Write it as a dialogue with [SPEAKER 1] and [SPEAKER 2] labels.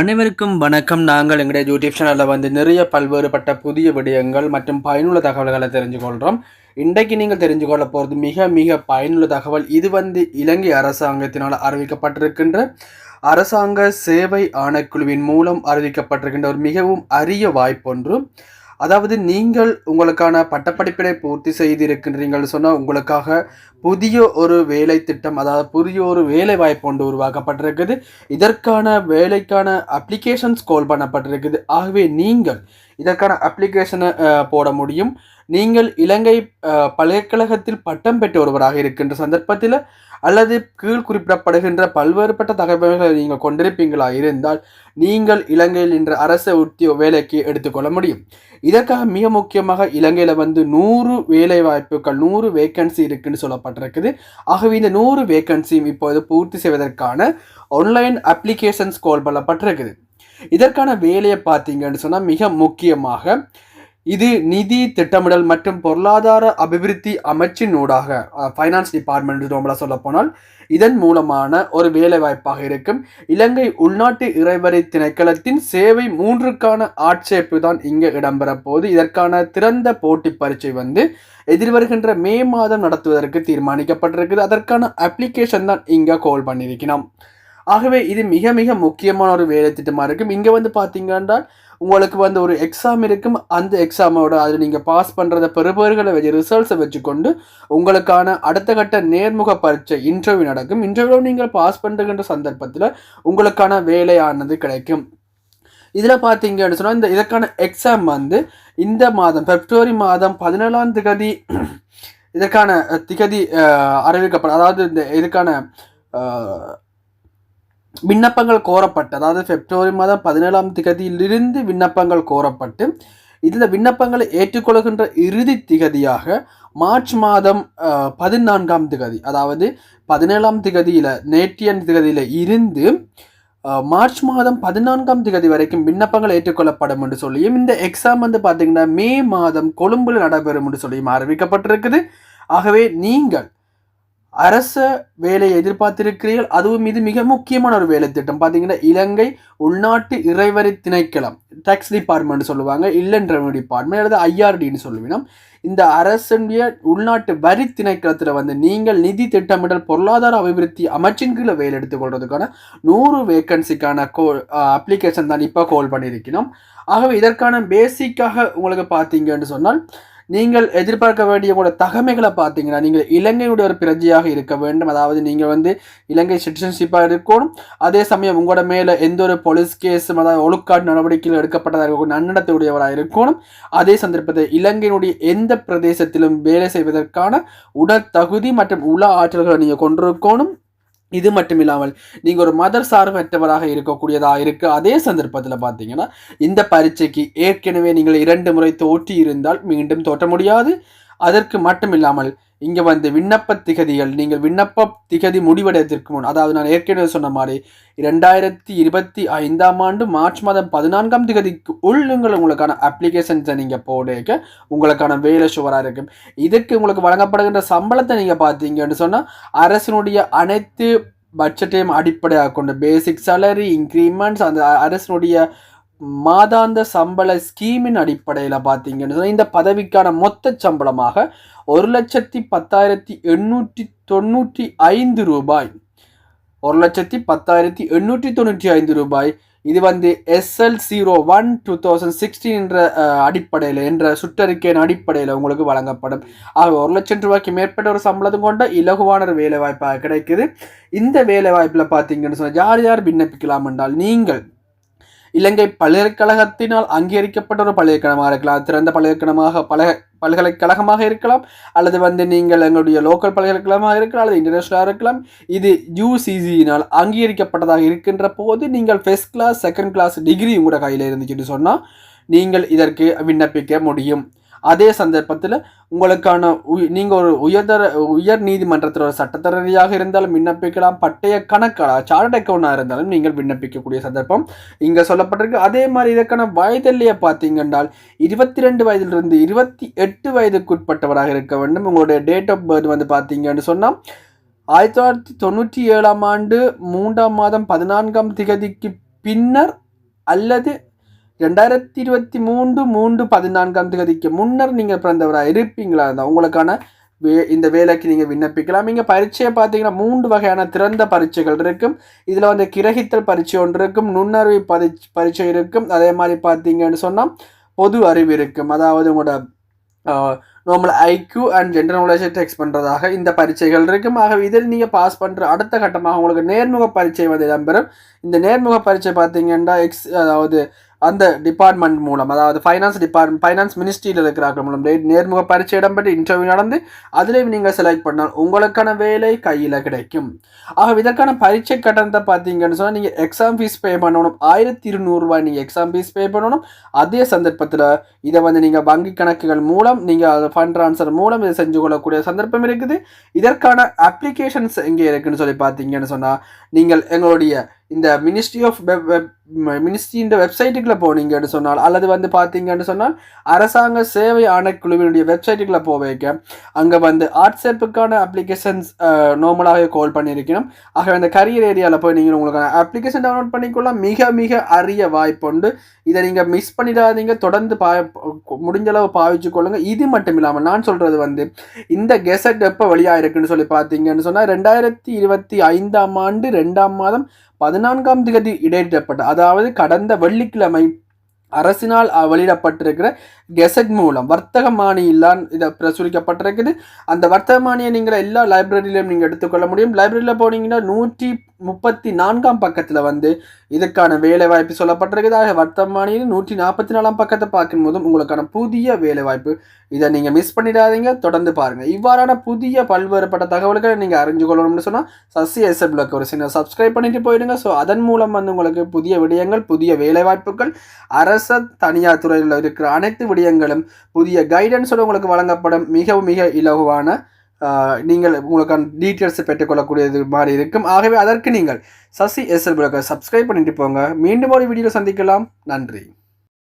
[SPEAKER 1] அனைவருக்கும் வணக்கம். நாங்கள் எங்களுடைய யூடியூப் சேனலில் வந்து நிறைய பல்வேறுபட்ட புதிய விடயங்கள் மற்றும் பயனுள்ள தகவல்களை தெரிஞ்சு கொள்கிறோம் இன்றைக்கு நீங்கள் தெரிஞ்சு கொள்ள போகிறது மிக மிக பயனுள்ள தகவல். இது வந்து இலங்கை அரசாங்கத்தினால் அறிவிக்கப்பட்டிருக்கின்ற அரசாங்க சேவை ஆணைக்குழுவின் மூலம் அறிவிக்கப்பட்டிருக்கின்ற ஒரு மிகவும் அரிய வாய்ப்பொன்று. அதாவது நீங்கள் உங்களுக்கான பட்டப்படிப்பினை பூர்த்தி செய்திருக்கின்றீர்கள் சொன்னால் உங்களுக்காக புதிய ஒரு வேலை திட்டம் அதாவது புதிய ஒரு வேலை வாய்ப்பு ஒன்று உருவாக்கப்பட்டிருக்குது. இதற்கான வேலைக்கான அப்ளிகேஷன்ஸ் கால் பண்ணப்பட்டிருக்குது. ஆகவே நீங்கள் இதற்கான அப்ளிகேஷனை போட முடியும். நீங்கள் இலங்கை பல்கலைக்கழகத்தில் பட்டம் பெற்ற ஒருவராக இருக்கின்ற சந்தர்ப்பத்தில் அல்லது கீழ் குறிப்பிடப்படுகின்ற பல்வேறுபட்ட தகவல்களை நீங்கள் கொண்டிருப்பீங்களா இருந்தால் நீங்கள் இலங்கையில் இன்று அரச உத்தியோ வேலைக்கு எடுத்துக்கொள்ள முடியும். இதற்காக மிக முக்கியமாக இலங்கையில் வந்து நூறு வேலை வாய்ப்புகள் நூறு வேக்கன்சி இருக்குன்னு சொல்லப்பட்டிருக்குது. ஆகவே இந்த நூறு வேக்கன்சியும் இப்போது பூர்த்தி செய்வதற்கான ஆன்லைன் அப்ளிகேஷன்ஸ் கால் பண்ணப்பட்டிருக்குது. இதற்கான வேலையை பார்த்தீங்கன்னு சொன்னால் மிக முக்கியமாக இது நிதி திட்டமிடல் மற்றும் பொருளாதார அபிவிருத்தி அமைச்சின் ஊடாக ஃபைனான்ஸ் டிபார்ட்மெண்ட் நம்மள சொல்ல போனால் இதன் மூலமான ஒரு வேலை வாய்ப்பாக இருக்கும். இலங்கை உள்நாட்டு இறைவரை திணைக்களத்தின் சேவை மூன்றுக்கான ஆட்சேர்ப்பு தான் இங்கே இடம்பெற போது இதற்கான திறந்த போட்டி பரீட்சை வந்து எதிர்வருகின்ற மே மாதம் நடத்துவதற்கு தீர்மானிக்கப்பட்டிருக்குது. அதற்கான அப்ளிகேஷன் தான் இங்கே கால் பண்ணியிருக்கிறோம். ஆகவே இது மிக மிக முக்கியமான ஒரு வேலை திட்டமாக இருக்கும். இங்கே வந்து பார்த்தீங்கன்னா உங்களுக்கு வந்து ஒரு எக்ஸாம் இருக்கும். அந்த எக்ஸாமோட அது நீங்கள் பாஸ் பண்ணுறத பெறுபவர்களை வச்சு ரிசல்ட்ஸை வச்சுக்கொண்டு உங்களுக்கான அடுத்த கட்ட நேர்முக பரீட்சை இன்டர்வியூ நடக்கும். இன்டர்வியூவில் நீங்கள் பாஸ் பண்ணுறகின்ற சந்தர்ப்பத்தில் உங்களுக்கான வேலையானது கிடைக்கும். இதில் பார்த்தீங்கன்னு சொன்னால் இந்த இதற்கான எக்ஸாம் வந்து இந்த மாதம் பிப்ரவரி மாதம் பதினேழாம் திகதி இதற்கான திகதி அறிவிக்கப்படும். அதாவது இந்த இதுக்கான விண்ணப்பங்கள் கோரப்பட்டு அதாவது பிப்ரவரி மாதம் பதினேழாம் திகதியிலிருந்து விண்ணப்பங்கள் கோரப்பட்டு இதில் விண்ணப்பங்களை ஏற்றுக்கொள்கின்ற இறுதி திகதியாக மார்ச் மாதம் பதினான்காம் திகதி அதாவது பதினேழாம் திகதியில் நேற்றியன் திகதியில் இருந்து மார்ச் மாதம் பதினான்காம் திகதி வரைக்கும் விண்ணப்பங்கள் ஏற்றுக்கொள்ளப்படும் என்று சொல்லியும் இந்த எக்ஸாம் வந்து பார்த்தீங்கன்னா மே மாதம் கொழும்பில் நடைபெறும் என்று சொல்லியும் அறிவிக்கப்பட்டிருக்குது. ஆகவே நீங்கள் அரச வேலையை எதிர்பார்த்திருக்கிறீர்கள். அதுவும் இது மிக முக்கியமான ஒரு வேலை திட்டம். பார்த்தீங்கன்னா இலங்கை உள்நாட்டு இறைவரி திணைக்களம் டேக்ஸ் டிபார்ட்மெண்ட் சொல்லுவாங்க இல்லன் ரெவன்யூ டிபார்ட்மெண்ட் அல்லது ஐஆர்டின்னு சொல்லுவினோம் இந்த அரசுடைய உள்நாட்டு வரி திணைக்களத்தில் வந்து நீங்கள் நிதி திட்டமிடல் பொருளாதார அபிவிருத்தி அமைச்சின் கீழே வேலை எடுத்துக்கொள்றதுக்கான நூறு வேக்கன்சிக்கான கோ அப்ளிகேஷன் தான் இப்போ கால் பண்ணியிருக்கிறோம். ஆகவே இதற்கான பேசிக்காக உங்களுக்கு பார்த்தீங்கன்னு சொன்னால் நீங்கள் எதிர்பார்க்க வேண்டிய கூட தகமைகளை பார்த்தீங்கன்னா நீங்கள் இலங்கையுடைய ஒரு பிரஜையாக இருக்க வேண்டும். அதாவது நீங்கள் வந்து இலங்கை சிட்டிசன்ஷிப்பாக இருக்கணும். அதே சமயம் உங்களோட மேலே எந்த ஒரு போலீஸ் கேஸும் அதாவது ஒழுக்காட்டு நடவடிக்கைகள் எடுக்கப்பட்டதாக இருக்கணும் நன்னடத்தையுடையவராக இருக்கணும். அதே சந்தர்ப்பத்தில் இலங்கையினுடைய எந்த பிரதேசத்திலும் வேலை செய்வதற்கான உடல் தகுதி மற்றும் உள ஆற்றல்களை நீங்கள் கொண்டிருக்கணும். இது மட்டும் இல்லாமல் நீங்கள் ஒரு மதர் சார்பற்றவராக இருக்கக்கூடியதாக இருக்கு. அதே சந்தர்ப்பத்தில் பார்த்தீங்கன்னா இந்த பரீட்சைக்கு ஏற்கனவே நீங்கள் இரண்டு முறை தோற்றி இருந்தால் மீண்டும் தோற்ற முடியாது. அதற்கு மட்டும் இல்லாமல் இங்கே வந்து விண்ணப்ப திகதிகள் நீங்கள் விண்ணப்ப திகதி முடிவடைவதற்கு முன் அதாவது நான் ஏற்கனவே சொன்ன மாதிரி இரண்டாயிரத்தி இருபத்தி ஐந்தாம் ஆண்டு மார்ச் மாதம் பதினான்காம் திகதிக்கு உள்ளுங்கள் உங்களுக்கான அப்ளிகேஷன்ஸை நீங்கள் போடுக்க உங்களுக்கான வேலை சுவராக இருக்கும். இதுக்கு உங்களுக்கு வழங்கப்படுகின்ற சம்பளத்தை நீங்கள் பார்த்தீங்கன்னு சொன்னால் அரசினுடைய அனைத்து பட்ஜெட்டையும் அடிப்படையாக கொண்டு பேசிக் சேலரி இன்க்ரிமெண்ட்ஸ் அந்த அரசினுடைய மாதாந்த சம்பள ஸ்கீமின் அடிப்படையில் பார்த்தீங்கன்னு சொன்னால் இந்த பதவிக்கான மொத்த சம்பளமாக ஒரு லட்சத்தி பத்தாயிரத்தி எண்ணூற்றி தொண்ணூற்றி ஐந்து ரூபாய். ஒரு லட்சத்தி பத்தாயிரத்தி எண்ணூற்றி தொண்ணூற்றி ஐந்து ரூபாய். இது வந்து SL zero one two thousand sixteen என்ற அடிப்படையில் என்ற சுற்றறிக்கையின் அடிப்படையில் உங்களுக்கு வழங்கப்படும். ஆக ஒரு லட்சம் ரூபாய்க்கு மேற்பட்ட ஒரு சம்பளத்தும் கொண்ட இலகுவான ஒரு வேலைவாய்ப்பாக கிடைக்குது. இந்த வேலைவாய்ப்பில் பார்த்தீங்கன்னு சொன்னால் யார் யார் விண்ணப்பிக்கலாம் என்றால் நீங்கள் இலங்கை பல்கலைக்கழகத்தினால் அங்கீகரிக்கப்பட்ட ஒரு பல்கலைக்கழகமாக இருக்கலாம். திறந்த பல்கலைக்கழகமாக பல பல்கலைக்கழகமாக இருக்கலாம். அல்லது வந்து நீங்கள் எங்களுடைய லோக்கல் பல்கலைக்கழகமாக இருக்கலாம் அல்லது இன்டர்நேஷனலாக இருக்கலாம். இது யூசிசியினால் அங்கீகரிக்கப்பட்டதாக இருக்கின்ற போது நீங்கள் first class second class degree உங்களோட கையில் இருந்துச்சுன்னு சொன்னால் நீங்கள் இதற்கு விண்ணப்பிக்க முடியும். அதே சந்தர்ப்பத்தில் உங்களுக்கான நீங்கள் ஒரு உயர்தர உயர் நீதிமன்றத்தில் ஒரு சட்டத்தரணியாக இருந்தாலும் விண்ணப்பிக்கலாம். பட்டய கணக்காக சார்ட் அக்கௌண்டாக இருந்தாலும் நீங்கள் விண்ணப்பிக்கக்கூடிய சந்தர்ப்பம் இங்கே சொல்லப்பட்டிருக்கு. அதே மாதிரி இதற்கான வயதிலேயே பார்த்தீங்கன்னால் இருபத்தி ரெண்டு வயதிலிருந்து இருபத்தி எட்டு வயதுக்குட்பட்டவராக இருக்க வேண்டும். உங்களுடைய டேட் ஆஃப் பர்த் வந்து பார்த்தீங்கன்னு சொன்னால் ஆயிரத்தி தொள்ளாயிரத்தி தொண்ணூற்றி ஏழாம் ஆண்டு மூன்றாம் மாதம் பதினான்காம் திகதிக்கு பின்னர் அல்லது ரெண்டாயிரத்தி இருபத்தி மூன்று மூன்று பதினான்காம் தேதிக்கு முன்னர் நீங்கள் பிறந்தவராக இருப்பீங்களா? இருந்தால் உங்களுக்கான வே இந்த வேலைக்கு நீங்கள் விண்ணப்பிக்கலாம். இங்கே பரீட்சையை பார்த்தீங்கன்னா மூன்று வகையான திறந்த பரீட்சைகள் இருக்கும். இதில் வந்து கிரகித்தல் பரீட்சை ஒன்று இருக்கும் நுண்ணறிவு பரி பரீட்சை இருக்கும். அதே மாதிரி பார்த்தீங்கன்னு சொன்னால் பொது அறிவு இருக்கும். அதாவது உங்களோட நார்மல் ஐக்யூ அண்ட் ஜென்ரல் நாலேஜை டெக்ஸ்ட் பண்ணுறதாக இந்த பரீட்சைகள் இருக்கும். ஆகவே இதில் நீங்கள் பாஸ் பண்ணுற அடுத்த கட்டமாக உங்களுக்கு நேர்முக பரீட்சை வந்து இடம்பெறும். இந்த நேர்முக பரீட்சை பார்த்தீங்கன்னா எக்ஸ் அதாவது அந்த டிபார்ட்மெண்ட் மூலம் அதாவது ஃபைனான்ஸ் டிபார்ட்மெண்ட் ஃபைனான்ஸ் மினிஸ்ட்ரியில் இருக்கிறார்கள் மூலம் டேட் நேர்முக பரீட்சை இடம்பெற்று இன்டர்வியூ நடந்து அதிலையும் நீங்கள் செலக்ட் பண்ணால் உங்களுக்கான வேலை கையில் கிடைக்கும். ஆக இதற்கான பரீட்சை கட்டணத்தை பார்த்தீங்கன்னு சொன்னால் நீங்கள் எக்ஸாம் ஃபீஸ் பே பண்ணணும். ஆயிரத்தி இருநூறுவாய் நீங்கள் எக்ஸாம் ஃபீஸ் பே பண்ணணும். அதே சந்தர்ப்பத்தில் இதை வந்து நீங்கள் வங்கி கணக்குகள் மூலம் நீங்கள் ஃபண்ட் ட்ரான்ஸ்ஃபர் மூலம் இதை செஞ்சு கொள்ளக்கூடிய சந்தர்ப்பம் இருக்குது. இதற்கான அப்ளிகேஷன்ஸ் எங்கே இருக்குன்னு சொல்லி பார்த்தீங்கன்னு சொன்னால் நீங்கள் எங்களுடைய இந்த மினிஸ்ட்ரி ஆஃப் மினிஸ்ட்ரியின் வெப்சைட்டுக்குள்ளே போனீங்கன்னு சொன்னால் அல்லது வந்து பார்த்தீங்கன்னு சொன்னால் அரசாங்க சேவை ஆணைக்குழுவினுடைய வெப்சைட்டுக்குள்ளே போக வைக்க. அங்கே வந்து வாட்ஸ்அப்புக்கான அப்ளிகேஷன்ஸ் நார்மலாகவே கால் பண்ணியிருக்கணும். ஆகவே அந்த கரியர் ஏரியாவில் போய் நீங்கள் உங்களுக்கு அப்ளிகேஷன் டவுன்லோட் பண்ணிக்கொள்ள மிக மிக அரிய வாய்ப்புண்டு இதை நீங்கள் மிஸ் பண்ணிடாதீங்க. தொடர்ந்து பா முடிஞ்ச அளவு பாவிச்சு கொள்ளுங்கள் இது மட்டும் இல்லாமல் நான் சொல்கிறது வந்து இந்த கெசட் எப்போ வெளியாக இருக்குன்னு சொல்லி பார்த்தீங்கன்னு சொன்னால் ரெண்டாயிரத்தி இருபத்தி ஐந்தாம் ஆண்டு ரெண்டாம் மாதம் பதினான்காம் தேதி இடையிடப்பட்ட அதாவது கடந்த வெள்ளிக்கிழமை அரசினால் வெளியிடப்பட்டிருக்கிற கெசட் மூலம் வர்த்தக மானியில்தான் இதை பிரசுரிக்கப்பட்டிருக்குது. அந்த வர்த்தக மானியை நீங்கள் எல்லா லைப்ரரியிலையும் நீங்கள் எடுத்துக்கொள்ள முடியும். லைப்ரரியில் போனீங்கன்னா நூற்றி முப்பத்தி நான்காம் பக்கத்தில் வந்து இதற்கான வேலை வாய்ப்பு சொல்லப்பட்டிருக்கிறதாக வர்த்தமானியில் நூற்றி நாற்பத்தி நாலாம் பக்கத்தை பார்க்கும்போதும் உங்களுக்கான புதிய வேலை வாய்ப்பு இதை நீங்கள் மிஸ் பண்ணிடாதீங்க. தொடர்ந்து பாருங்கள் இவ்வாறான புதிய பல்வேறுபட்ட தகவல்களை நீங்கள் அறிஞ்சு கொள்ளணும்னு சொன்னால் சசி எஸ்எப்ளுக்கு ஒரு சின்ன சப்ஸ்கிரைப் பண்ணிட்டு போயிடுங்க. ஸோ அதன் மூலம் வந்து உங்களுக்கு புதிய விடயங்கள் புதிய வேலைவாய்ப்புகள் அரச தனியார் துறையில் இருக்கிற அனைத்து விடயங்களும் புதிய கைடன்ஸோடு உங்களுக்கு வழங்கப்படும். மிகவும் மிக இலகுவான நீங்கள் உங்களுக்கான டீட்டெயில்ஸை பெற்றுக்கொள்ளக்கூடியது மாதிரி இருக்கும். ஆகவே அதற்கு நீங்கள் சசி எஸ்எல் சப்ஸ்கிரைப் பண்ணிட்டு போங்க. மீண்டும் ஒரு வீடியோ சந்திக்கலாம். நன்றி.